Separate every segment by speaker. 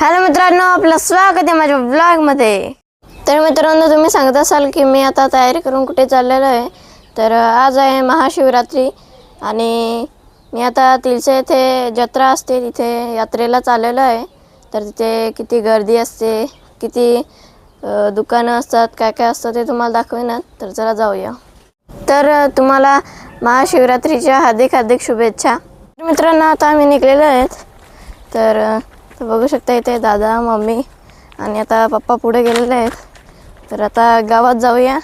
Speaker 1: Hello मित्रांनो आपलं स्वागत आहे माझ्या ब्लॉगमध्ये तर मित्रांनो तुम्ही सांगत असाल की मी आता तयारी करून कुठे चाललेलो आहे. तर आज आहे महाशिवरात्री आणि मी आता तिलसे येथे जत्रा असते तिथे यात्रेला चाललेलो आहे. तर तिथे किती गर्दी असते किती दुकानं असतात काय काय असतं ते तुम्हाला दाखवेनात तर चला जाऊया. तर तुम्हाला महाशिवरात्रीच्या हार्दिक हार्दिक शुभेच्छा. तर मित्रांनो आता आम्ही निघलेलो आहेत. तर तर बघू शकता इथे दादा मम्मी आणि आता पप्पा पुढे गेलेले आहेत. तर आता गावात जाऊया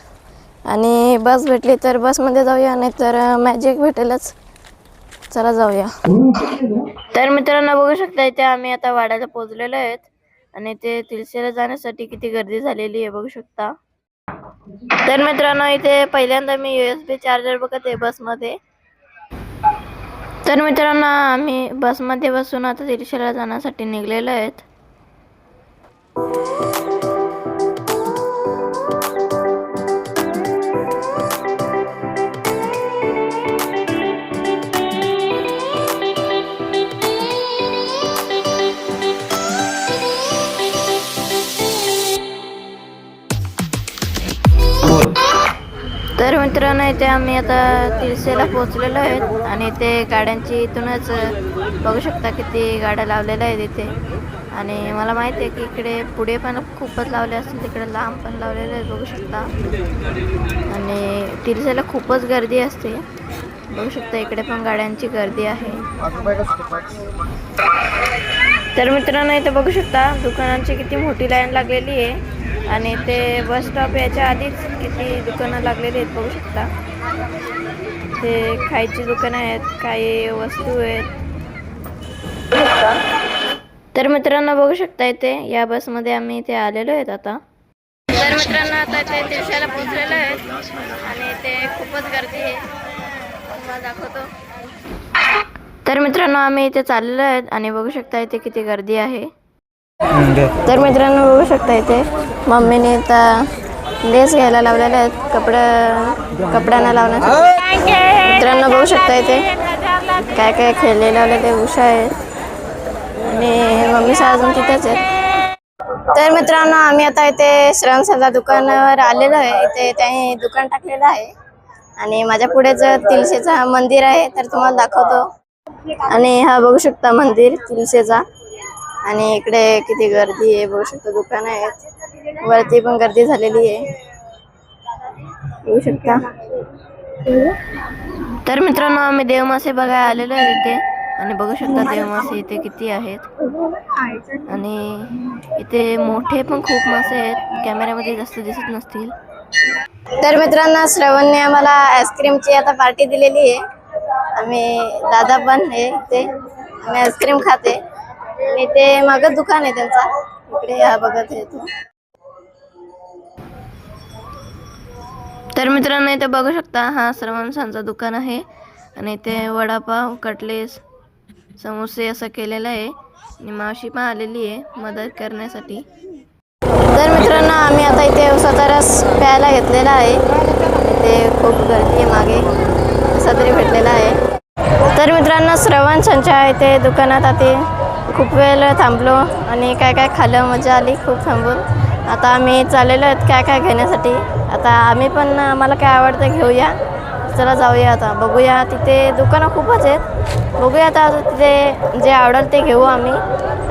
Speaker 1: आणि बस भेटली तर बसमध्ये जाऊया नाही तर मॅजिक भेटेलच. चला जाऊया. तर मित्रांनो बघू शकता इथे आम्ही आता वाड्याला पोहोचलेलो आहेत आणि ते तिलसेला जाण्यासाठी किती गर्दी झालेली आहे बघू शकता. तर मित्रांनो इथे पहिल्यांदा मी यू एस बी चार्जर बघत आहे बसमध्ये. तर मित्रांनो आम्ही बसमध्ये बसून आता तिरशेला जाण्यासाठी निघलेलो आहेत. तर मित्रांनो इथे आम्ही आता तिरसेला पोहोचलेलो आहेत. आणि इथे गाड्यांची इथूनच बघू शकता किती गाड्या लावलेल्या आहेत इथे. आणि मला माहिती आहे की इकडे पुढे पण खूपच लावले असतील तिकडे लांब पण लावलेले आहेत बघू शकता. आणि तिरसेला खूपच गर्दी असते. बघू शकता इकडे पण गाड्यांची गर्दी आहे. तर मित्रांनो इथे बघू शकता दुकानांची किती मोठी लाईन लागलेली आहे. आणि ते बस स्टॉप याच्या आधीच किती दुकानं लागलेली आहेत बघू शकता. ते खायची दुकानं आहेत काही वस्तू आहेत. तर मित्रांनो बघू शकता इथे या बसमध्ये आम्ही इथे आलेलो आहेत आता. तर मित्रांनो आता इथे तिरशाला पोहोचलेलो आहेत. आणि ते खूपच गर्दी आहे. तुम्हाला दाखवतो. तर मित्रांनो आम्ही इथे चाललेलो आहेत आणि बघू शकता इथे किती गर्दी आहे. तर मित्रांनो बघू शकता इथे मम्मीने आता लेस घ्यायला लावलेले आहेत कपड्या कपड्यांना लावण्यासाठी. मित्रांनो बघू शकता इथे काय काय खेळले लावले ते उषा आहेत आणि मम्मी अजून तिथेच आहेत. तर मित्रांनो आम्ही आता इथे श्रमसला दुकानावर आलेलो आहे. इथे त्यांनी दुकान टाकलेलं आहे. आणि माझ्या पुढेच तिलशेचा मंदिर आहे तर तुम्हाला दाखवतो. आणि हा बघू शकता मंदिर तिलशेचा आणि इकडे किती गर्दी आहे बघू शकता दुकान आहेत. वरती पण गर्दी झालेली आहे. बघू शकता. तर मित्रांनो आम्ही देवमासे बघायला आलेलो आहे इथे. आणि बघू शकता देवमासे इथे किती आहेत. आणि इथे मोठे पण खूप मासे आहेत. कॅमेऱ्यामध्ये जास्त दिसत नसतील. तर मित्रांनो श्रवणने आम्हाला आईस्क्रीमची आता पार्टी दिलेली आहे. आम्ही दादा पण आहे इथे. आम्ही आईस्क्रीम खाते. ते मागच दुकान आहे त्यांचा. इकडे हा बघत आहे तो तर मित्रांनो इथे बघू शकता हा श्रवणसांचा दुकान आहे. आणि इथे वडापाव कटलेस समोसे असं केलेलं आहे. आणि मावशी पण आलेली आहे मदत करण्यासाठी. तर मित्रांनो आम्ही आता इथे उसाचा रस प्यायला घेतलेला आहे. इथे खूप गर्दी आहे मागे. असा तरी भेटलेला आहे. तर मित्रांनो श्रवण संचा इथे दुकानात आता खूप वेळ थांबलो आणि काय काय खाल्लं मजा आली खूप थांबून. आता आम्ही चाललेलो आहेत काय काय घेण्यासाठी. आता आम्ही पण आम्हाला काय आवडतं घेऊया. चला जाऊया आता बघूया. तिथे दुकानं खूपच आहेत. बघूया आता तिथे जे आवडेल ते घेऊ आम्ही.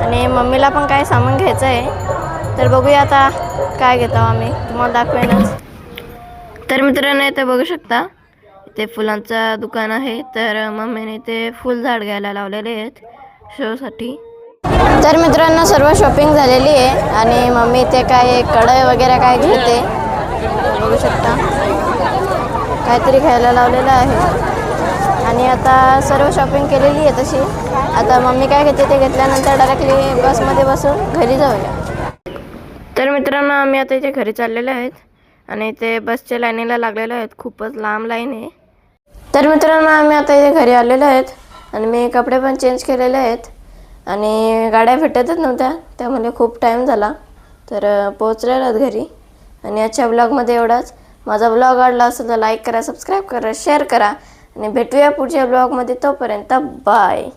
Speaker 1: आणि मम्मीला पण काय सामान घ्यायचं आहे तर बघूया आता काय घेतो आम्ही. तुम्हाला दाखवेनच. तर मित्रांनो इथे बघू शकता इथे फुलांचा दुकान आहे. तर मम्मीने इथे फुलझाड घ्यायला लावलेले आहेत शोसाठी. तर मित्रांनो सर्व शॉपिंग झालेली आहे आणि मम्मी इथे काय कढई वगैरे काय घेते? बघू शकता. काहीतरी खायला लावलेलं आहे. आणि आता सर्व शॉपिंग केलेली आहे तशी. आता मम्मी काय घेते ते घेतल्यानंतर डायरेक्टली बसमध्ये बसून घरी जाऊया. तर मित्रांनो आम्ही आता इथे घरी चाललेलो आहेत. आणि ते बसच्या लाईनीला लागलेलो आहेत. खूपच लांब लाईन आहे. तर मित्रांनो आम्ही आता इथे घरी आलेलो आहेत. आणि मी कपडे पण चेंज केलेले आहेत. आणि गाड्या भेटतच नव्हत्या. त्यामुळे खूप टाईम झाला. तर पोहोचलेलात घरी. आणि आजच्या ब्लॉगमध्ये एवढाच. माझा ब्लॉग आवडला असेल तर लाईक करा सबस्क्राईब करा शेअर करा. आणि भेटूया पुढच्या ब्लॉगमध्ये तोपर्यंत बाय